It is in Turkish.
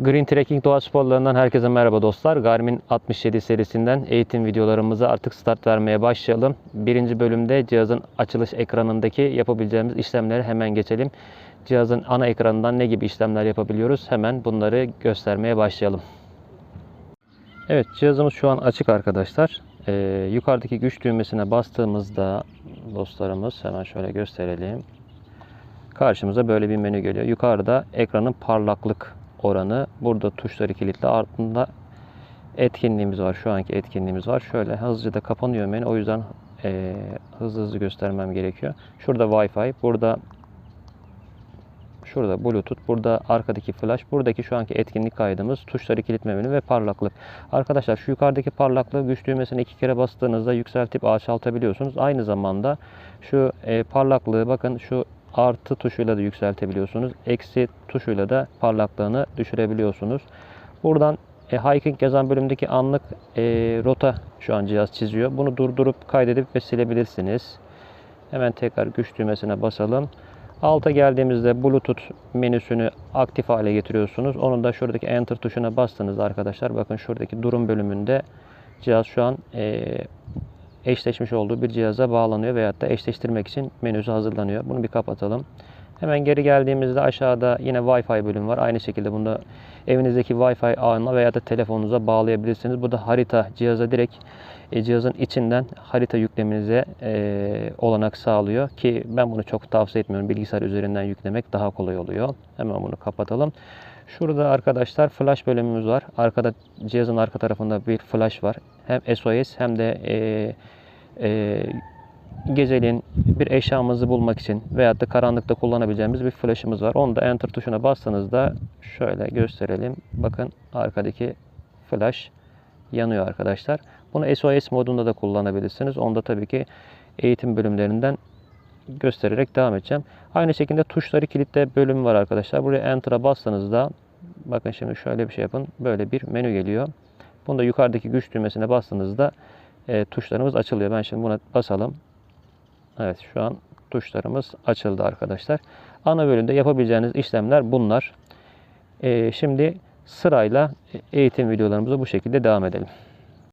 Green Trekking Doğa Sporlarından herkese merhaba dostlar. Garmin 67 serisinden eğitim videolarımıza artık start vermeye başlayalım. Birinci bölümde cihazın açılış ekranındaki yapabileceğimiz işlemleri hemen geçelim. Cihazın ana ekranından ne gibi işlemler yapabiliyoruz? Hemen bunları göstermeye başlayalım. Evet cihazımız şu an açık arkadaşlar. Ee, yukarıdaki güç düğmesine bastığımızda dostlarımız hemen şöyle gösterelim. Karşımıza böyle bir menü geliyor. Yukarıda ekranın parlaklık oranı. Burada tuşları kilitli. Altında etkinliğimiz var. Şu anki etkinliğimiz var. Şöyle hızlıca da kapanıyor menü. O yüzden eee, hızlı hızlı göstermem gerekiyor. Şurada Wi-Fi. Burada Şurada Bluetooth, burada arkadaki flash, buradaki şu anki etkinlik kaydımız, tuşları kilitme menü ve parlaklık. Arkadaşlar şu yukarıdaki parlaklığı güç düğmesine iki kere bastığınızda yükseltip alçaltabiliyorsunuz. Aynı zamanda şu e, parlaklığı bakın şu artı tuşuyla da yükseltebiliyorsunuz. Eksi tuşuyla da parlaklığını düşürebiliyorsunuz. Buradan e, hiking yazan bölümdeki anlık e, rota şu an cihaz çiziyor. Bunu durdurup kaydedip ve silebilirsiniz. Hemen tekrar güç düğmesine basalım. Alta geldiğimizde Bluetooth menüsünü aktif hale getiriyorsunuz. Onun da şuradaki Enter tuşuna bastığınızda arkadaşlar bakın şuradaki durum bölümünde cihaz şu an e, eşleşmiş olduğu bir cihaza bağlanıyor veyahut da eşleştirmek için menüsü hazırlanıyor. Bunu bir kapatalım. Hemen geri geldiğimizde aşağıda yine Wi-Fi bölümü var. Aynı şekilde bunda evinizdeki Wi-Fi ağına veya da telefonunuza bağlayabilirsiniz. Bu da harita cihaza direkt e, cihazın içinden harita yüklemenize e, olanak sağlıyor ki ben bunu çok tavsiye etmiyorum. Bilgisayar üzerinden yüklemek daha kolay oluyor. Hemen bunu kapatalım. Şurada arkadaşlar flash bölümümüz var. Arkada cihazın arka tarafında bir flash var. Hem SOS hem de e, e, geceliğin bir eşyamızı bulmak için veyahut da karanlıkta kullanabileceğimiz bir flash'ımız var. Onu da enter tuşuna bastığınızda şöyle gösterelim. Bakın arkadaki flash yanıyor arkadaşlar. Bunu SOS modunda da kullanabilirsiniz. Onda tabii ki eğitim bölümlerinden göstererek devam edeceğim. Aynı şekilde tuşları kilitle bölümü var arkadaşlar. Buraya enter'a bastığınızda bakın şimdi şöyle bir şey yapın. Böyle bir menü geliyor. Bunda yukarıdaki güç düğmesine bastığınızda e, tuşlarımız açılıyor. Ben şimdi buna basalım. Evet şu an tuşlarımız açıldı arkadaşlar. Ana bölümde yapabileceğiniz işlemler bunlar. E, şimdi sırayla eğitim videolarımıza bu şekilde devam edelim.